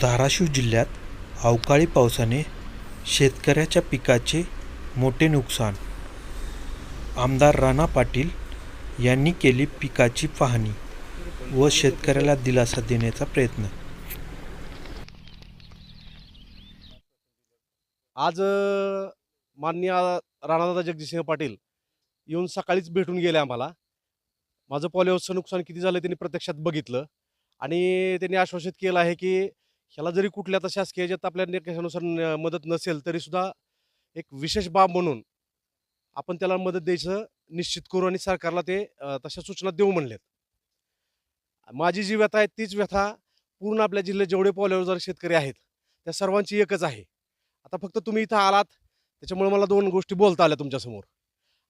धाराशिव जिल्ह्यात अवकाळी पावसाने शेतकऱ्याच्या पिकाचे मोठे नुकसान. आमदार राणा पाटील यांनी केली पिकाची पाहणी व शेतकऱ्याला दिलासा देण्याचा प्रयत्न. आज माननीय राणादादा जगदीशसिंह पाटील येऊन सकाळीच भेटून गेले आम्हाला. माझं पॉलिओचं नुकसान किती झालं त्यांनी प्रत्यक्षात बघितलं. आणि त्यांनी आश्वासित केलं आहे की ह्याला जरी कुठल्या आता शासकीय याच्यात आपल्या निकषानुसार मदत नसेल तरी सुद्धा एक विशेष बाब म्हणून आपण त्याला मदत द्यायचं निश्चित करू आणि सरकारला ते तशा सूचना देऊ म्हणलेत. माझी जी व्यथा आहे तीच व्यथा पूर्ण आपल्या जिल्ह्यात जेवढे पॉलिओजार शेतकरी आहेत त्या सर्वांची एकच आहे. आता फक्त तुम्ही इथं आलात त्याच्यामुळे मला दोन गोष्टी बोलता आल्या तुमच्यासमोर.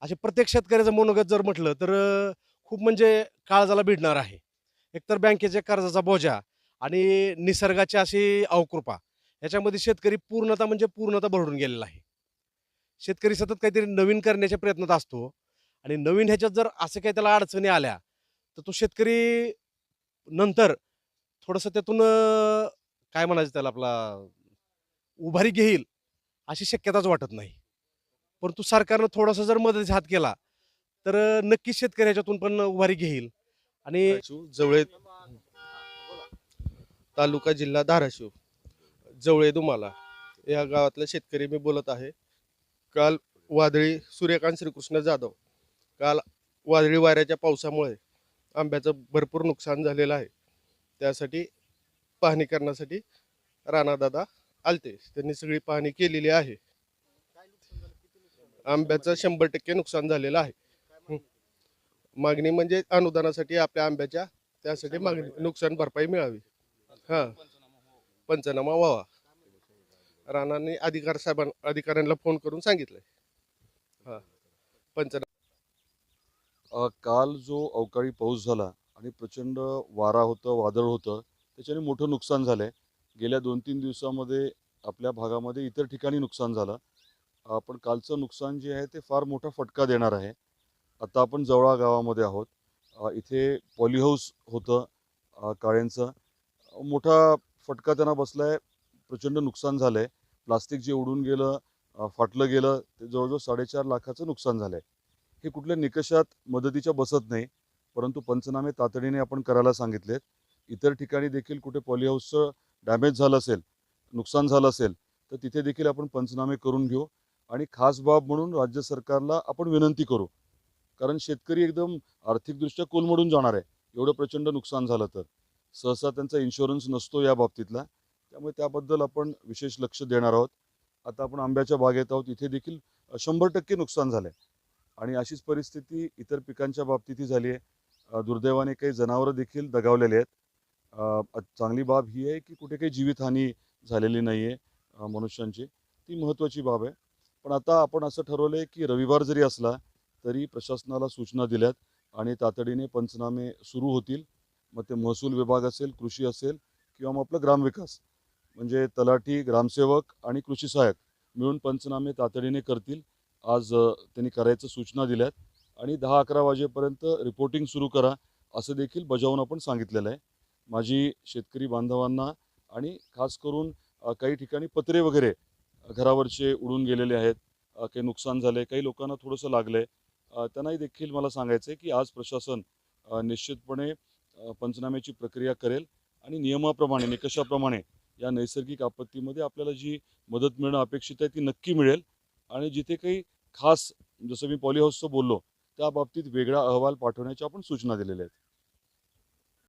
असे प्रत्येक शेतकऱ्याचं मनोगत जर म्हटलं तर खूप म्हणजे काळजाला भिडणार आहे. एकतर बँकेच्या कर्जाचा बोजा आणि निसर्गाची अशी अवकृपा. याच्यामध्ये शेतकरी पूर्णता म्हणजे पूर्णता भरडून गेलेला आहे. शेतकरी सतत काहीतरी नवीन करण्याच्या प्रयत्नात असतो आणि नवीन ह्याच्यात जर असं काही त्याला अडचणी आल्या तर तो शेतकरी नंतर थोडंसं त्यातून काय म्हणायचं त्याला आपला उभारी घेईल अशी शक्यताच वाटत नाही. परंतु सरकारनं थोडासा जर मदतीचा हात केला तर नक्कीच शेतकरी ह्याच्यातून पण उभारी घेईल. आणि जवळ तालुका जिल्हा धाराशिव जवळे दुमाला या गावातला शेतकरी मी बोलत आहे. काल वादळी सूर्यकांत श्रीकृष्ण जाधव. काल वादळी वाऱ्याच्या पावसामुळे आंब्याचं भरपूर नुकसान झालेलं आहे. त्यासाठी पाहणी करण्यासाठी राणादादा आलते. त्यांनी सगळी पाहणी केलेली आहे. आंब्याचं शंभर टक्के नुकसान झालेलं आहे. मागणी म्हणजे अनुदानासाठी आपल्या आंब्याच्या त्यासाठी मागणी नुकसान भरपाई मिळावी. हा. पंचनामा व्हावा. राणांनी अधिकार साहेबां अधिकाऱ्यांना फोन करून सांगितलंय. हा. पंचनामा अ, काल जो अवकाळी पाऊस झाला आणि प्रचंड वारा होतं वादळ होतं त्याच्याने मोठं नुकसान झालं आहे गेल्या दोन तीन दिवसामध्ये आपल्या भागामध्ये इतर ठिकाणी नुकसान झालं. अ, पण कालचं नुकसान जे आहे ते फार मोठा फटका देणार आहे. आता आपण जवळा गावामध्ये आहोत. अ, इथे पॉलीहाऊस होतं अ, काळ्यांचं. मोठा फटका त्यांना बसला आहे प्रचंड नुकसान झालं आहे प्लास्टिक जे उडून गेलं फाटलं गेलं ते जवळजवळ साडेचार लाखाचं नुकसान झालं आहे हे कुठल्या निकषात मदतीच्या बसत नाही परंतु पंचनामे तातडीने आपण करायला सांगितलेत. इतर ठिकाणी देखील कुठे पॉलीहाऊसचं डॅमेज झालं असेल नुकसान झालं असेल तर तिथे देखील आपण पंचनामे करून घेऊ. आणि खास बाब म्हणून राज्य सरकारला आपण विनंती करू. कारण शेतकरी एकदम आर्थिकदृष्ट्या कोलमडून जाणार आहे. एवढं प्रचंड नुकसान झालं तर. सहसा त्यांचा इन्शुरन्स नसतो या बाबतीतला. त्यामुळे त्याबद्दल आपण विशेष लक्ष देणार आहोत. आता आपण आंब्याच्या बागेत आहोत. इथे देखील शंभर टक्के नुकसान झालं आहे आणि अशीच परिस्थिती इतर पिकांच्या बाबतीतही झाली आहे दुर्दैवाने काही जनावरं देखील दगावलेले आहेत. चांगली बाब ही आहे की कुठे काही जीवितहानी झालेली नाही आहे मनुष्यांची. ती महत्त्वाची बाब आहे. पण आता आपण असं ठरवलं आहे की रविवार जरी असला तरी प्रशासनाला सूचना दिल्यात आणि तातडीने पंचनामे सुरू होतील. मग ते महसूल विभाग असेल कृषी असेल किंवा मग आपलं ग्रामविकास म्हणजे तलाठी ग्रामसेवक आणि कृषी सहाय्यक मिळून पंचनामे तातडीने करतील. आज त्यांनी करायचं सूचना दिल्यात आणि दहा अकरा वाजेपर्यंत रिपोर्टिंग सुरू करा असं देखील बजावून आपण सांगितलेलं आहे. माझी शेतकरी बांधवांना आणि खास करून काही ठिकाणी पत्रे वगैरे घरावरचे उडून गेलेले आहेत काही नुकसान झाले काही लोकांना थोडंसं लागलं आहे त्यांनाही देखील मला सांगायचं आहे की आज प्रशासन निश्चितपणे पंचनाम्याची प्रक्रिया करेल आणि नियमाप्रमाणे निकषाप्रमाणे या नैसर्गिक आपत्तीमध्ये आपल्याला जी मदत मिळणं अपेक्षित आहे ती नक्की मिळेल. आणि जिथे काही खास जसं मी पॉलीहाऊसचं बोललो त्या बाबतीत वेगळा अहवाल पाठवण्याच्या आपण सूचना दिलेल्या आहेत.